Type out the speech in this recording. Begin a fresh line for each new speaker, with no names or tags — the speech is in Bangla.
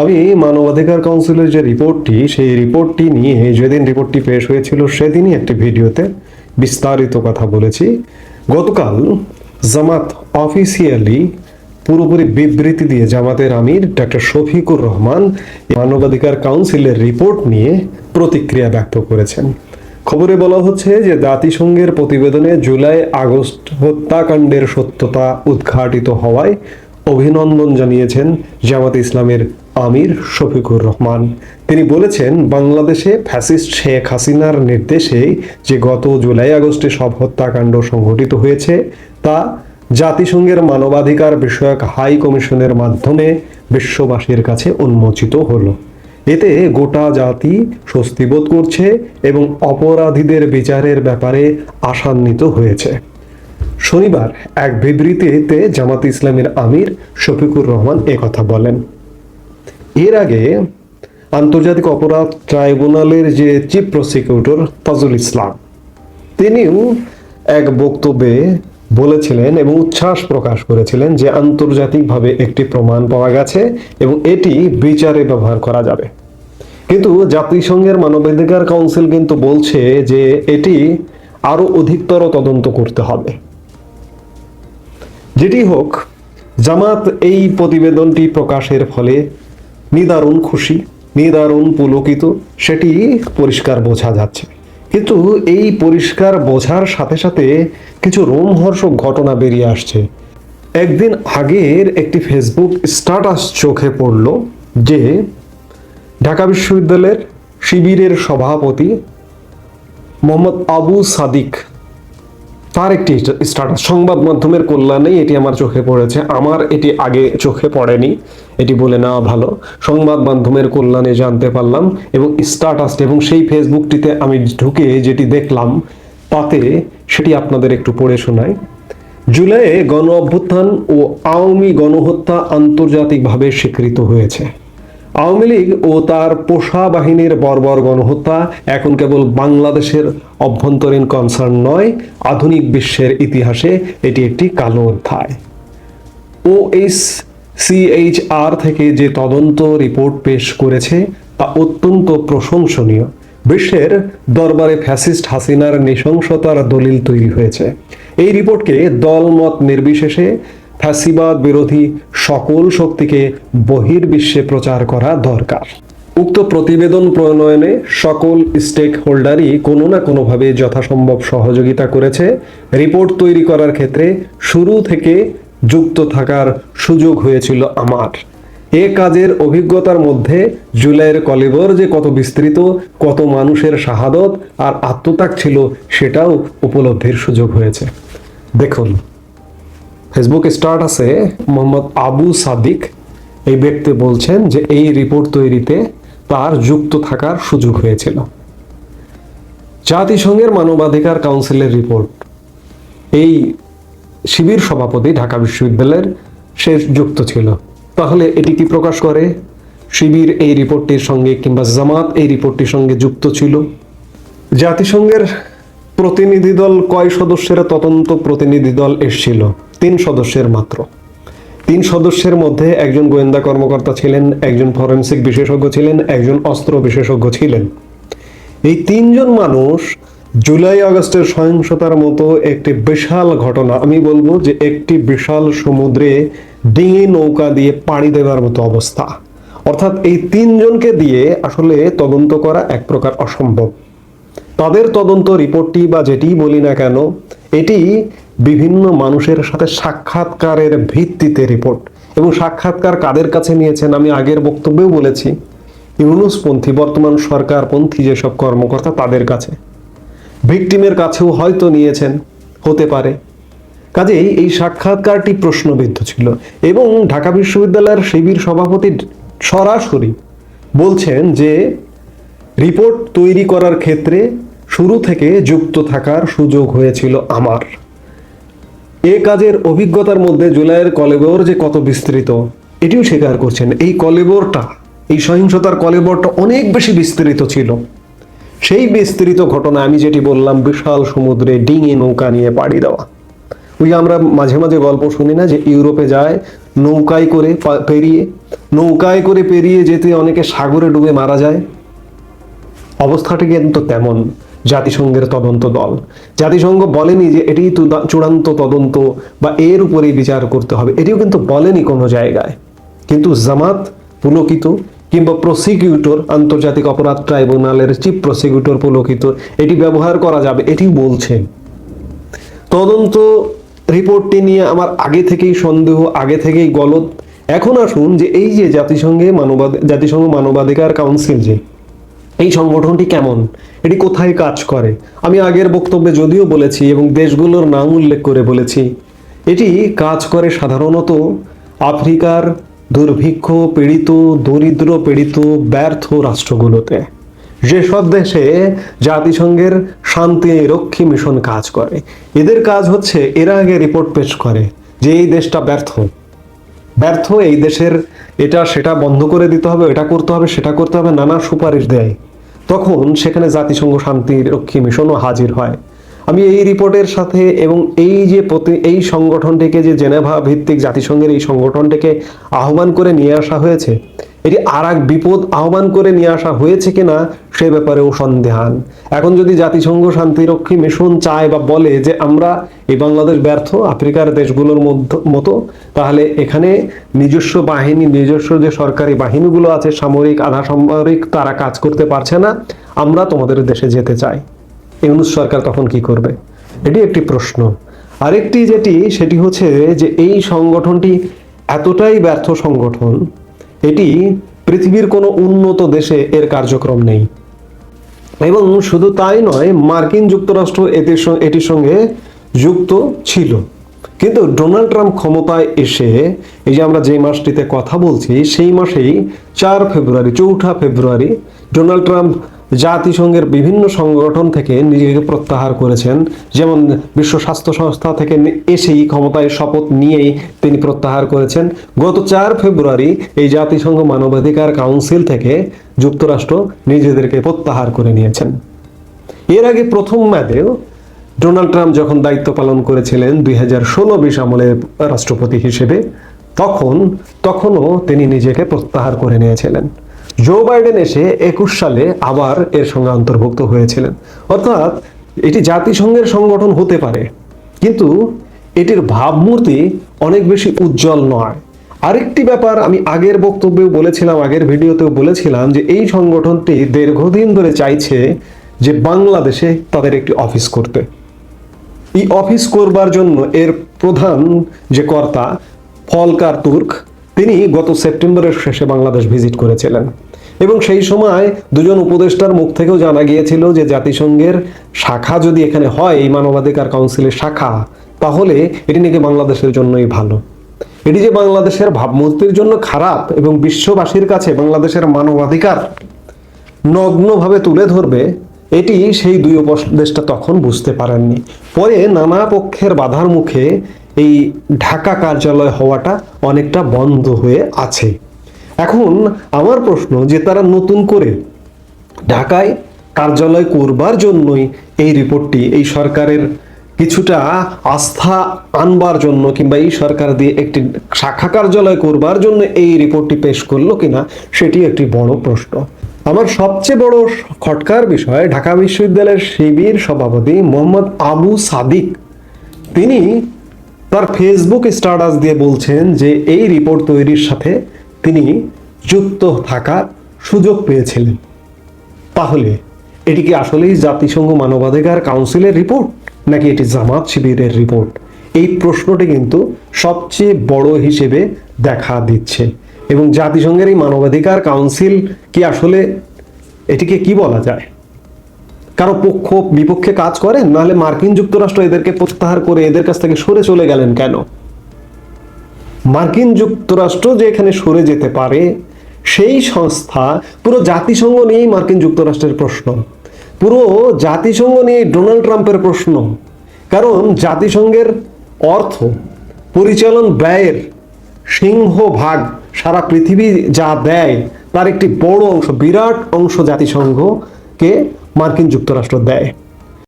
আমি মানবাধিকার কাউন্সিলের যে রিপোর্টটি, সেই রিপোর্টটি নিয়ে যেদিন রিপোর্টটি পেশ হয়েছিল, সেদিনই একটি ভিডিওতে বিস্তারিত কথা বলেছি। গতকাল জামাত অফিসিয়ালি পুরোপুরি বিবৃতি দিয়ে জামাতের আমির ডক্টর শফিকুর রহমান মানবাধিকার কাউন্সিলের রিপোর্ট নিয়ে প্রতিক্রিয়া ব্যক্ত করেছেন। খবরে বলা হচ্ছে যে, জাতিসংঘের প্রতিবেদনে জুলাই আগস্ট হত্যাকাণ্ডের সত্যতা উদ্ঘাটিত হওয়ায় অভিনন্দন জানিয়েছেন জামাত ইসলামের আমির শফিকুর রহমান। তিনি বলেছেন, বাংলাদেশে ফ্যাসিস্ট শেখ হাসিনার নির্দেশে যে গত জুলাই আগস্টে সব হত্যাকাণ্ড সংঘটিত হয়েছে, তা জাতিসংঘের মানবাধিকার বিষয়ক হাই কমিশনের মাধ্যমে বিশ্ববাসীর কাছে উন্মোচিত হলো। এতে গোটা জাতি স্বস্তি বোধ করছে এবং অপরাধীদের বিচারের ব্যাপারে আশান্বিত হয়েছে। শনিবার এক বিবৃতিতে জামাত ইসলামের আমির শফিকুর রহমান একথা বলেন। এর আগে আন্তর্জাতিক অপরাধ ট্রাইব্যুনালের যে চিফ প্রসিকিউটর তাজুল ইসলাম, তিনিও এক বক্তব্যে বলেছিলেন এবং উচ্ছ্বাস প্রকাশ করেছিলেন যে আন্তর্জাতিকভাবে একটি প্রমাণ পাওয়া গেছে এবং এটি বিচারে ব্যবহার করা যাবে। কিন্তু জাতিসংঘের মানবাধিকার কাউন্সিল কিন্তু বলছে যে এটি আরও অধিকতর তদন্ত করতে হবে। যেটি হোক, জামাত এই প্রতিবেদনটি প্রকাশের ফলে নিদারুণ খুশি, নিদারুণ পুলকিত, সেটি পরিষ্কার বোঝা যাচ্ছে। কিন্তু এই পরিষ্কার বোঝার সাথে সাথে কিছু রোমহর্ষক ঘটনা বেরিয়ে আসছে। একদিন আগের একটি ফেসবুক স্ট্যাটাস চোখে পড়ল যে ঢাকা বিশ্ববিদ্যালয়ের শিবিরের সভাপতি মোহাম্মদ আবু সাদিক তার একটি স্ট্যাটাস সংবাদ মাধ্যমের কল্যাণেই এটি আমার চোখে পড়েছে। আমার এটি আগে চোখে পড়েনি। এটি বলে নেওয়া ভালো। সংবাদ মাধ্যমের কল্যাণে জানতে পারলাম এবং স্ট্যাটাস এবং সেই ফেসবুকটিতে আমি ঢুকে যেটি দেখলাম, তাতে সেটি আপনাদের একটু পড়ে শোনাই। জুলাইয়ে গণ অভ্যুত্থান ও আওয়ামী গণহত্যা আন্তর্জাতিকভাবে স্বীকৃত হয়েছে। আওয়ামী লীগ ও তার পোষা বাহিনীর বর্বর গণহত্যা এখন কেবল বাংলাদেশের অভ্যন্তরীণ কনসার্ন নয়, আধুনিক বিশ্বের ইতিহাসে এটি একটি কালো অধ্যায়। ওএস সিএইচআর থেকে যে তদন্ত রিপোর্ট পেশ করেছে, তা অত্যন্ত প্রশংসনীয়। বিশ্বের দরবারে ফ্যাসিস্ট হাসিনার নৃশংসতার দলিল তৈরি হয়েছে। এই রিপোর্টকে দলমত নির্বিশেষে ফ্যাসিবাদ বিরোধী সকল শক্তিকে বহির্বিশ্বে প্রচার করা দরকার। উক্ত প্রতিবেদন প্রণয়নে সকল স্টেক হোল্ডারই কোনো না কোনোভাবে যথাসম্ভব সহযোগিতা করেছে। রিপোর্ট তৈরি করার ক্ষেত্রে শুরু থেকে যুক্ত থাকার সুযোগ হয়েছিল আমার। এ কাজের অভিজ্ঞতার মধ্যে জুলাইয়ের কলিবর যে কত বিস্তৃত, কত মানুষের শাহাদত আর আত্মত্যাগ ছিল সেটাও উপলব্ধির সুযোগ হয়েছে। দেখুন। ফেসবুক স্টার্টাসে মোহাম্মদ আবু সাদিক। এই ব্যক্তি বলছেন যে এই রিপোর্ট তৈরিতে তার যুক্ত থাকার সুযোগ হয়েছিল। জাতিসংঘের মানবাধিকার কাউন্সিলের রিপোর্ট এই শিবির সভাপতি ঢাকা বিশ্ববিদ্যালয়ের সে যুক্ত ছিল। তাহলে এটি কি প্রকাশ করে? শিবির এই রিপোর্টটির সঙ্গে কিংবা জামাত এই রিপোর্টটির সঙ্গে যুক্ত ছিল? জাতিসংঘের প্রতিনিধি দল কয় সদস্যের তদন্ত প্রতিনিধি দল এসেছিল? তিন সদস্যের মাত্র। তিন সদস্যের মধ্যে একজন গোয়েন্দা কর্মকর্তা ছিলেন, একজন ফরেন্সিক বিশেষজ্ঞ ছিলেন, একজন অস্ত্র বিশেষজ্ঞ ছিলেন। এই তিনজন মানুষ জুলাই আগস্টের সহিংসতার মতো একটি বিশাল ঘটনা, আমি বলব যে একটি বিশাল সমুদ্রে ডিঙি নৌকা দিয়ে পাড়ি দেওয়ার মতো অবস্থা। অর্থাৎ এই তিনজনকে দিয়ে আসলে তদন্ত করা এক প্রকার অসম্ভব। তাদের তদন্ত রিপোর্টটি বা যেটি বলি না কেন, এটি বিভিন্ন মানুষের সাথে সাক্ষাৎকারের ভিত্তিতে রিপোর্ট এবং সাক্ষাৎকার কাদের কাছে নিয়েছেন আমি আগের বক্তব্যেও বলেছি। ইউনুসপন্থী, বর্তমান সরকারপন্থী যেসব কর্মকর্তা তাদের কাছে। ভিকটিমের কাছেও হয়তো নিয়েছেন, হতে পারে। কাজেই এই সাক্ষাৎকারটি প্রশ্নবিদ্ধ ছিল এবং ঢাকা বিশ্ববিদ্যালয়ের শিবির সভাপতি সরাসরি বলছেন যে রিপোর্ট তৈরি করার ক্ষেত্রে শুরু থেকে যুক্ত থাকার সুযোগ হয়েছিল আমার। এ কাজের অভিজ্ঞতার মধ্যে জুলাইয়ের কলেবর যে কত বিস্তৃত, এটিও স্বীকার করছেন। এই কলেবরটা, এই সহিংসতার কলেবরটা অনেক বেশি বিস্তৃত ছিল। সেই বিস্তৃত ঘটনা আমি যেটি বললাম, বিশাল সমুদ্রে ডিঙে নৌকা নিয়ে পাড়ি দেওয়া। ওই আমরা মাঝে মাঝে গল্প শুনি না যে ইউরোপে যায়, নৌকায় করে পেরিয়ে, নৌকায় করে পেরিয়ে যেতে অনেকে সাগরে ডুবে মারা যায়। অবস্থাটি কিন্তু তেমন জাতিসংঘের তদন্ত দল। জাতিসংঘ বলেনি যে এটি চূড়ান্ত তদন্ত বা এর উপরেই বিচার করতে হবে। এটিও কিন্তু বলেনি কোনো জায়গায়। কিন্তু জামাত পুলকিত কিংবা প্রসিকিউটর আন্তর্জাতিক অপরাধ ট্রাইব্যুনালের চিফ প্রসিকিউটর পুলকিত, এটি ব্যবহার করা যাবে এটি বলছে। তদন্ত রিপোর্টটি নিয়ে আমার আগে থেকেই সন্দেহ, আগে থেকেই গলত এখন আসুন যে এই যে জাতিসংঘে মানবাধ, জাতিসংঘ মানবাধিকার কাউন্সিল যে এই সংগঠনটি কেমন? এটি কোথায় কাজ করে? আমি আগের বক্তব্যে যদিও বলেছি এবং দেশগুলোর নাম উল্লেখ করে বলেছি, এটি কাজ করে সাধারণত আফ্রিকার দুর্ভিক্ষ পীড়িত, দরিদ্র পীড়িত, ব্যর্থ রাষ্ট্রগুলোতে। যেসব দেশে জাতিসংঘের শান্তি রক্ষী মিশন কাজ করে, এদের কাজ হচ্ছে এরা আগে রিপোর্ট পেশ করে যে এই দেশটা ব্যর্থ। ব্যর্থ এই দেশের এটা সেটা বন্ধ করে দিতে হবে, এটা করতে হবে, সেটা করতে হবে, নানা সুপারিশ দেয়। তখন সেখানে জাতিসংঘ শান্তি রক্ষী মিশনও হাজির হয়। আমি এই রিপোর্টের সাথে এবং এই যে প্রতি এই সংগঠনটিকে যে জেনেভা ভিত্তিক জাতিসংঘের এই সংগঠনটিকে আহ্বান করে নিয়ে আসা হয়েছে, এটি আর এক বিপদ আহ্বান করে নিয়ে আসা হয়েছে কিনা সে ব্যাপারেও সন্দেহান এখন যদি জাতিসংঘ শান্তিরক্ষী মিশন চায় বা বলে যে আমরা এই বাংলাদেশ ব্যর্থ, আফ্রিকার দেশগুলোর মতো, তাহলে এখানে নিজস্ব বাহিনী, নিজস্ব যে সরকারি বাহিনীগুলো আছে, সামরিক, আধা সামরিক তারা কাজ করতে পারছে না। আমরা তোমাদের দেশে যেতে চাই। ইউনুস সরকার তখন কি করবে? এটি একটি প্রশ্ন। আরেকটি যেটি, সেটি হচ্ছে যে এই সংগঠনটি এতটাই ব্যর্থ সংগঠন, এটি পৃথিবীর কোনো উন্নত দেশে এর কার্যক্রম নেই। এবং শুধু তাই নয়, মার্কিন যুক্তরাষ্ট্র সঙ্গে এটির সঙ্গে যুক্ত ছিল। কিন্তু ডোনাল্ড ট্রাম্প ক্ষমতায় এসে, এই যে আমরা যে মাসটিতে কথা বলছি, সেই মাসেই চার ফেব্রুয়ারি, চৌঠা ফেব্রুয়ারি, ডোনাল্ড ট্রাম্প জাতিসংঘের বিভিন্ন সংগঠন থেকে নিজেকে প্রত্যাহার করেছেন। যেমন বিশ্ব স্বাস্থ্য সংস্থা থেকে এসেই ক্ষমতায় শপথ নিয়েই তিনি প্রত্যাহার করেছেন। গত চার ফেব্রুয়ারি এই জাতিসংঘ মানবাধিকার কাউন্সিল থেকে যুক্তরাষ্ট্র নিজেদেরকে প্রত্যাহার করে নিয়েছেন। এর আগে প্রথম মেয়াদেও ডোনাল্ড ট্রাম্প যখন দায়িত্ব পালন করেছিলেন দুই হাজার ষোলো বিশ আমলের রাষ্ট্রপতি হিসেবে, তখন, তখনও তিনি নিজেকে প্রত্যাহার করে নিয়েছিলেন। জো বাইডেন এসে একুশ সালে আবার এর সঙ্গে অন্তর্ভুক্ত হয়েছিলেন। অর্থাৎ এটি জাতিসংঘের সংগঠন হতে পারে। কিন্তু এটির ভাবমূর্তি অনেক বেশি উজ্জ্বল নয়। আরেকটি ব্যাপার আমি আগের বক্তব্যেও বলেছিলাম, আগের ভিডিওতেও বলেছিলাম যে এই সংগঠনটি দীর্ঘদিন ধরে চাইছে যে বাংলাদেশে তাদের একটি অফিস করতে। এই অফিস করবার জন্য এর প্রধান যে কর্তা, ফলকার তুর্ক তিনি গত সেপ্টেম্বরের শেষে বাংলাদেশ ভিজিট করেছিলেন। এবং সেই সময় দুজন উপদেষ্টার মুখ থেকেও জানা গিয়েছিল যে জাতিসংঘের শাখা যদি এখানে হয়, এই মানবাধিকার কাউন্সিলের শাখা, তাহলে এটি নাকি বাংলাদেশের জন্যই ভালো। এটি যে বাংলাদেশের ভাবমূর্তির জন্য খারাপ এবং বিশ্ববাসীর কাছে বাংলাদেশের মানবাধিকার নগ্নভাবে তুলে ধরবে, এটি সেই দুই উপদেষ্টা তখন বুঝতে পারেননি। পরে নানা পক্ষের বাধার মুখে এই ঢাকা কার্যালয় হওয়াটা অনেকটা বন্ধ হয়ে আছে। এখন আমার প্রশ্ন যে তারা নতুন করে ঢাকায় কার্যালয় করবার জন্যই এই রিপোর্টটি, এই সরকারের কিছুটা আস্থা আনবার জন্য কিংবা এই সরকার দিয়ে একটি শাখা কার্যালয় করবার জন্য এই রিপোর্টটি পেশ করল কিনা, সেটি একটি বড় প্রশ্ন। আমার সবচেয়ে বড় খটকার বিষয়, ঢাকা বিশ্ববিদ্যালয়ের শিবির সভাপতি মোহাম্মদ আবু সাদিক, তিনি তার ফেসবুক স্ট্যাটাস দিয়ে বলছেন যে এই রিপোর্ট তৈরির সাথে তিনি যুক্ত থাকার সুযোগ পেয়েছিলেন। তাহলে এটি কি আসলেই জাতিসংঘ মানবাধিকার কাউন্সিলের রিপোর্ট নাকি এটি জামাত শিবিরের রিপোর্ট এই প্রশ্নটি কিন্তু সবচেয়ে বড় হিসেবে দেখা দিচ্ছে। এবং জাতিসংঘের এই মানবাধিকার কাউন্সিল কি আসলে এটিকে কি বলা যায়? কারও পক্ষ বিপক্ষে কাজ করেন নাহলে মার্কিন যুক্তরাষ্ট্র এদেরকে প্রত্যাহার করে এদের কাছ থেকে সরে চলে গেলেন কেন? মার্কিন যুক্তরাষ্ট্র যে এখানে সরে যেতে পারে, সেই সংস্থা পুরো জাতিসংঘ নিয়েই মার্কিন যুক্তরাষ্ট্রের প্রশ্ন। পুরো জাতিসংঘ নিয়ে ডোনাল্ড ট্রাম্পের প্রশ্ন। কারণ জাতিসংঘের অর্থ, পরিচালন ব্যয়ের সিংহভাগ সারা পৃথিবী যা দেয়, তার একটি বড় অংশ, বিরাট অংশ জাতিসংঘকে মার্কিন যুক্তরাষ্ট্র দেয়।